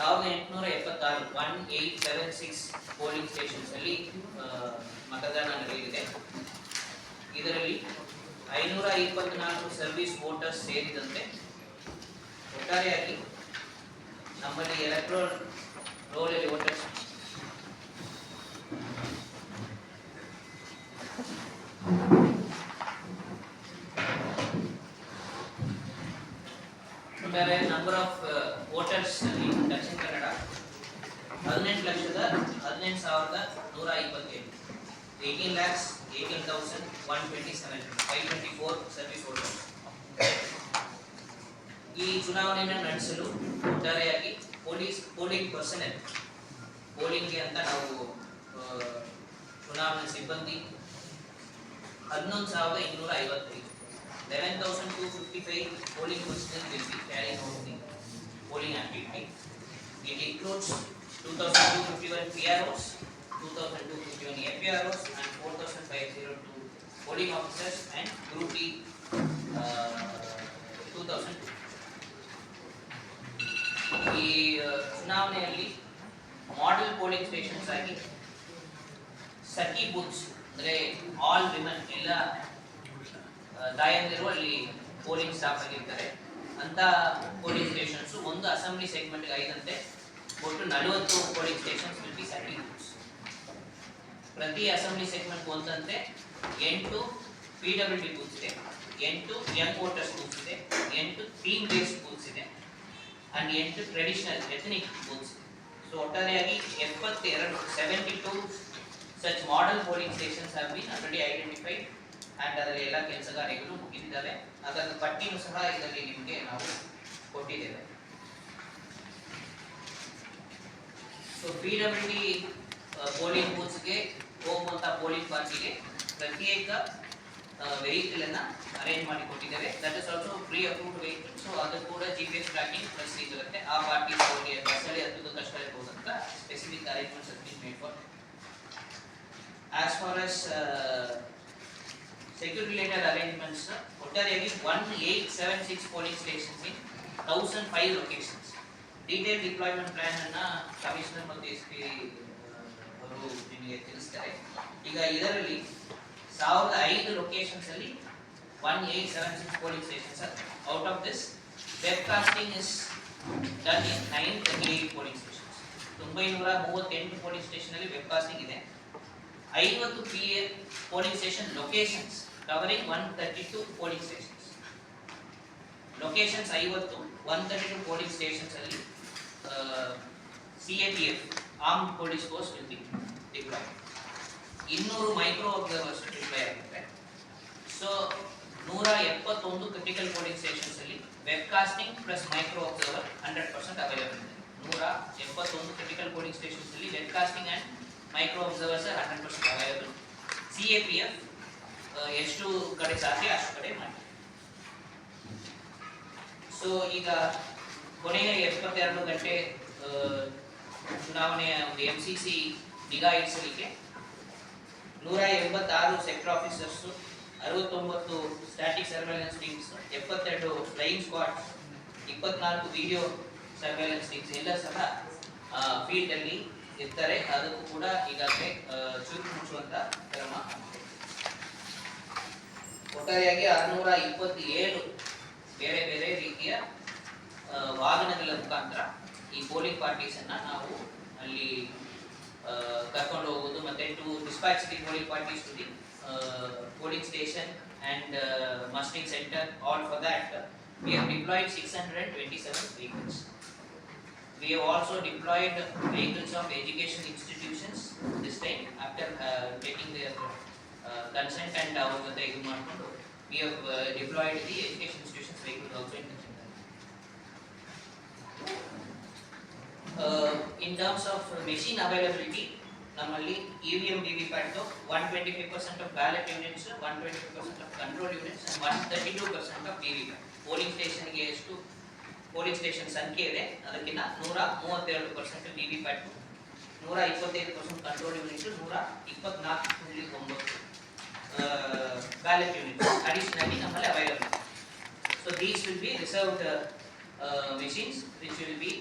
ಸಾವಿರದ ಎಂಟುನೂರ ಎಪ್ಪತ್ತಾರು one eight seven six polling stations ಅಲ್ಲಿ ಮತದಾನ ನಡೆಯಲಿದೆ. ಇದರಲ್ಲಿ ಐನೂರ ಇಪ್ಪತ್ನಾಲ್ಕು ಸರ್ವಿಸ್ ವೋಟರ್ಸ್ ಸೇರಿದಂತೆ ಒಟ್ಟಾರೆಯಾಗಿ ನಮ್ಮಲ್ಲಿ electoral roll voters number of voters ಅಲ್ಲಿ ದಕ್ಷಿಣ ಕನ್ನಡ ಹದಿನೆಂಟು ಲಕ್ಷದ ಹದಿನೆಂಟು ಸಾವಿರದ ನೂರ ಇಪ್ಪತ್ತೇಳು eighteen lakhs eighteen thousand one twenty seven five twenty four service voters ಈ ಚುನಾವಣೆಯನ್ನು ನಡೆಸಲು ಒಟ್ಟಾರೆಯಾಗಿ ಪೊಲೀಸ್ ಪೋಲಿಂಗ್ ಪರ್ಸನಲ್ ಪೋಲಿಂಗ್ಗೆ ಅಂತ ನಾವು ಚುನಾವಣೆ ಸಿಬ್ಬಂದಿ ಹನ್ನೊಂದು ಸಾವಿರದ ಇನ್ನೂರ ಐವತ್ತೈದು. Eleven thousand two fifty five polling personnel will be carrying polling activity it includes two thousand two fifty one P R Os two thousand two fifty one F R Os and four thousand five zero two polling officers and group D two thousand ಈ ಆ, ಚುನಾವಣೆಯಲ್ಲಿ model polling stations ಆಗಿ Sakhi booths ಅಂದರೆ all women ಎಲ್ಲ ಆ, ತಾಯಂದಿರು ಅಲ್ಲಿ polling staff ಆಗಿರ್ತಾರೆ ಅಂತ ಪೋಲಿಂಗ್ ಸ್ಟೇಷನ್ಸ್ ಒಂದು ಅಸೆಂಬ್ಲಿ ಸೆಗ್ಮೆಂಟ್ಗೆ ಐದಂತೆ ಒಟ್ಟು ನಲವತ್ತು polling stations will be serving ಪ್ರತಿ ಅಸೆಂಬ್ಲಿ ಸೆಗ್ಮೆಂಟ್ ಒಂದಂತೆ ಎಂಟು ಪಿ ಡಬ್ಲ್ಯೂ ಡಿ ಬೂತ್ಸ್ ಇದೆ, ಎಂಟು ಯಂಗ್ ವೋಟರ್ಸ್ ಬೂತ್ಸ್ ಇದೆ, ಎಂಟು ಥೀಮ್ ಬೇಸ್ಡ್ ಬೂತ್ಸ್ ಇದೆ ಅಂಡ್ ಎಂಟು ಟ್ರೆಡಿಷನಲ್ ಎಥನಿಕ್ ಬೂತ್ಸ್ ಸೊ ಒಟ್ಟಾರೆಯಾಗಿ ಎಪ್ಪತ್ತೆರಡು seventy two such model polling stations have been already identified and ಅದರಲ್ಲಿ ಎಲ್ಲ ಕೆಲಸಗಾರಿಗಳು ಮುಗಿದಿದ್ದಾವೆ. ಅದರ ಪಟ್ಟಿನೂ ಸಹ ಇದರಲ್ಲಿ ನಿಮಗೆ ನಾವು ಕೊಟ್ಟಿದ್ದೇವೆ. So P W D polling ಬೂತ್ಸ್ಗೆ ಹೋಗುವಂಥ ಪೋಲಿಂಗ್ ಪಾರ್ಟಿಗೆ ಪ್ರತ್ಯೇಕ ವೆಹಿಕಲ್ ಅನ್ನ ಅರೇಂಜ್ ಮಾಡಿ ಕೊಟ್ಟಿದ್ದೇವೆ. That is also free approved vehicle so ಅದು ಕೂಡ G P S tracking plus ಇರುತ್ತೆ. ಆ ಪಾರ್ಟಿ ಅವರಿಗೆ ಬಸ್ಸಲ್ಲಿ ಹತ್ತುದು ಕಷ್ಟ ಇರ್ಬೋದು ಅಂತ specific arrangements been made for us for us security related arrangements ಒಟ್ಟಾರೆಯಾಗಿ one eight seven six polling stations in thousand five locations detail deployment plan ಅನ್ನ ಕಮಿಷನರ್ ಮತ್ತು ಎಸ್ ಪಿ ಅವರು ನಿಮಗೆ ತಿಳಿಸ್ತಾರೆ. ಈಗ ಇದರಲ್ಲಿ ಸಾವಿರದ ಐದು ಲೊಕೇಶನ್ಸ್ ಅಲ್ಲಿ one eight seven six polling stations out of this webcasting is done in nine thirty eight polling stations ಒಂಬೈನೂರ ಮೂವತ್ತೆಂಟು ಪೋಲಿಂಗ್ ಸ್ಟೇಷನ್ ಅಲ್ಲಿ ವೆಬ್ ಕಾಸ್ಟಿಂಗ್ ಇದೆ. ಐವತ್ತು P A polling station locations thirty two polling stations locations ಐವತ್ತು one thirty two polling stations ಅಲ್ಲಿ C A P F arm police force will be deploy ಇನ್ನೂರು micro observers deploy ಆಗುತ್ತೆ. So ನೂರ ಎಪ್ಪತ್ತೊಂದು critical polling stations ಅಲ್ಲಿ webcasting plus micro observer hundred percent available ಇದೆ. ನೂರ ಎಪ್ಪತ್ತೊಂದು ಕ್ರಿಟಿಕಲ್ ಪೋಲಿಂಗ್ ಸ್ಟೇಷನ್ಸ್ ಅಲ್ಲಿ webcasting and micro observers hundred percent available C A P F ಎಷ್ಟು ಕಡೆ ಸಾಧ್ಯ, ಅಷ್ಟು ಕಡೆ ಮಾಡಿ. ಸೊ ಈಗ ಕೊನೆಯ ಎಪ್ಪತ್ತೆರಡು ಗಂಟೆ ಚುನಾವಣೆಯ ಒಂದು ಎಂ ಸಿ ಸಿ ನಿಗಾ ಇರಿಸಲಿಕ್ಕೆ ನೂರ ಎಂಬತ್ತಾರು ಸೆಕ್ಟರ್ ಆಫೀಸರ್ಸು ಅರವತ್ತೊಂಬತ್ತು ಸ್ಟ್ಯಾಟಿಕ್ ಸರ್ವೆಲೆನ್ಸ್ ಟೀಮ್ಸ್ ಎಪ್ಪತ್ತೆರಡು ಫ್ಲೈಯಿಂಗ್ ಸ್ಕ್ವಾಡ್ ಇಪ್ಪತ್ನಾಲ್ಕು ವಿಡಿಯೋ ಸರ್ವೆಲೆನ್ಸ್ ಟೀಮ್ಸ್ ಎಲ್ಲ ಸಹ ಫೀಲ್ಡ್ ಅಲ್ಲಿ ಇರ್ತಾರೆ. ಅದಕ್ಕೂ ಕೂಡ ಈಗಾಗಲೇ ಚುರುಕು ಮುಚ್ಚುವಂತ ಕ್ರಮ ಒಟ್ಟಾರೆಯಾಗಿ ಆರುನೂರ ಇಪ್ಪತ್ತೇಳು ಬೇರೆ ಬೇರೆ ರೀತಿಯ ವಾಹನಗಳ ಮುಖಾಂತರ ಈ ಪೋಲಿಂಗ್ ಪಾರ್ಟೀಸ್ ಅನ್ನ ನಾವು ಅಲ್ಲಿ ಕರ್ಕೊಂಡು ಹೋಗೋದು ಮತ್ತೆ to dispatch the polling parties to the polling station and mustering center all for that we have deployed 627 vehicles. We have also deployed vehicles of education institutions this time after uh, taking their uh, and and ಜೊತೆ ಇದು ಮಾಡಿಕೊಂಡು we have uh, deployed the education institutions vehicles also in center. Uh, in terms machine availability, ನಮ್ಮಲ್ಲಿ E V M V V PAT one twenty five percent of ballot units one twenty five percent of control units one thirty two percent of V V PAT polling ಸ್ಟೇಷನ್ಗೆ ಎಷ್ಟು? Polling station ಸಂಖ್ಯೆ ಇದೆ. ಅದಕ್ಕಿಂತ ನೂರ ಮೂವತ್ತೆರಡು percent we V Pat ನೂರ ಇಪ್ಪತ್ತೈದು percent control unit ನೂರ ಇಪ್ಪತ್ನಾಲ್ಕು ಪಾಯಿಂಟ್ ಒಂಬತ್ತು ಬ್ಯಾಲೆಟ್ ಯೂನಿಟ್ ಅಡಿಷನಲಿ ನಮ್ಮಲ್ಲಿ available so these will be reserved machines which will be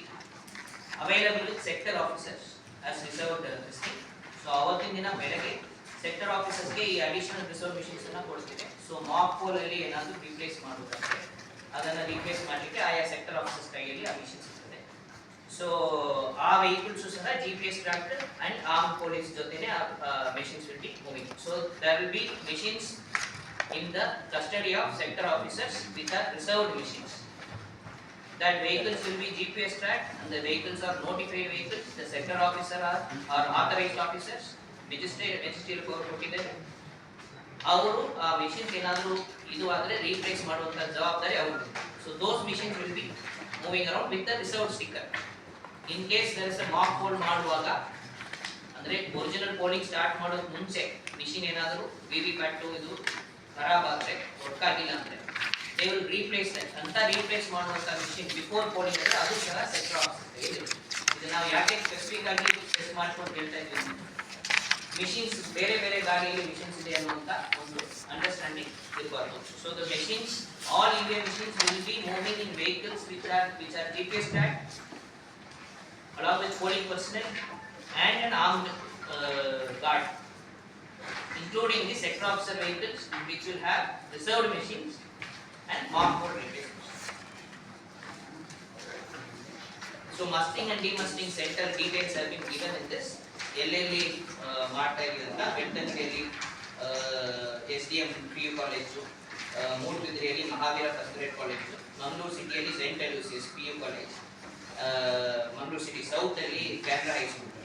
available with sector officers as reserved district so ಅವತ್ತಿನ ದಿನ ಬೆಳಗ್ಗೆ ಸೆಕ್ಟರ್ ಆಫೀಸರ್ಸ್ಗೆ ಈ ಅಡಿಷನಲ್ ರಿಸರ್ವ್ ಮಿಷನ್ಸ್ ಕೊಡ್ತಿದೆ ಸೊ ಮಾಕ್ ಪೋಲ್ ಏನಾದರೂ ರಿಪ್ಲೇಸ್ ಮಾಡೋದಾದ್ರೆ ಅದನ್ನು ರಿಪ್ಲೇಸ್ ಮಾಡಲಿಕ್ಕೆ ಆಯಾ ಸೆಕ್ಟರ್ ಆಫೀಸರ್ಸ್ ಕೈಯಲ್ಲಿ ಆ ಸೊ ಆ ವೆಹಿಕಲ್ಸ್ ಸಹ G P S tracked and arm police ಜೊತೆನೆ machines will be moving so there will be machines in the custody of sector officers with a reserved machines. That vehicles will be GPS tracked and the vehicles are notified vehicles, the sector officer are, are authorized officers, magistrate magisterial court ಕೊಟ್ಟಿದ್ದಾರೆ ಅವರು ಆ machines ಏನಾದರೂ ಇದು ಆದರೆ replace ಮಾಡುವಂಥ ಜವಾಬ್ದಾರಿ ಅವ್ರದ್ದು so those machines will be moving around with the reserve sticker in case there is mock poll ಮಾಡುವಾಗ, ಅಂದ್ರೆ ಒರಿಜಿನಲ್ ಪೋಲಿಂಗ್ ಸ್ಟಾರ್ಟ್ ಮಾಡೋಕ್ ಮುಂಚೆ ಮಿಷಿನ್ ಏನಾದರೂ ವಿ ಪ್ಯಾಟು ಇದು ಖರಾಬ್ ಆದ್ರೆ ಒಟ್ಟಾಗಿಲ್ಲ ಅಂದ್ರೆ ದೇ ವಿಲ್ ರೀಪ್ಲೇಸ್ ಅಂತ ರೀಪ್ಲೇಸ್ ಮಾಡುವಂತ ಮಿಷಿನ್ ಬಿಫೋರ್ ಪೋಲಿಂಗ್ ಅಂದ್ರೆ ಅದು ಸಹ ಸೆಕ್ಟರ್ ಆಗ್ತದೆ ಇದು ನಾವು ಯಾಕೆ ಸ್ಪೆಸಿಫಿಕ್ ಆಗಿ ಟೆಸ್ಟ್ ಮಾಡ್ಕೊಂಡು ಹೇಳ್ತಾ ಇದ್ದೀವಿ ಮಿಷಿನ್ಸ್ ಬೇರೆ ಬೇರೆ ಗಾಡಿಯಲ್ಲಿ ಮಿಷಿನ್ಸ್ ಇದೆ ಅನ್ನುವಂತ ಒಂದು ಅಂಡರ್ಸ್ಟ್ಯಾಂಡಿಂಗ್ ಇರಬಾರ್ದು. So the machines all Indian machines will be moving in vehicles which are which are T P S tag along with polling personnel and an armed uh, guard, including the sector officer vehicles which will have reserved machines and mock poll replacements. So musting and demusting center details have been given in this. ಎಲ್ಲೆಲ್ಲಿ ಆ, ಮಾಡ್ತಾ ಇದೀವಿ ಅಂತ ಬೆಳ್ತಂಗಡಿಯಲ್ಲಿ S D M P U college ಮೂಡುಬಿದ್ರೆಯಲ್ಲಿ Mahaveera first grade college Mangaluru ಸಿಟಿಯಲ್ಲಿ saint Aloysius P U college Mangalore city south Ali Kerala high school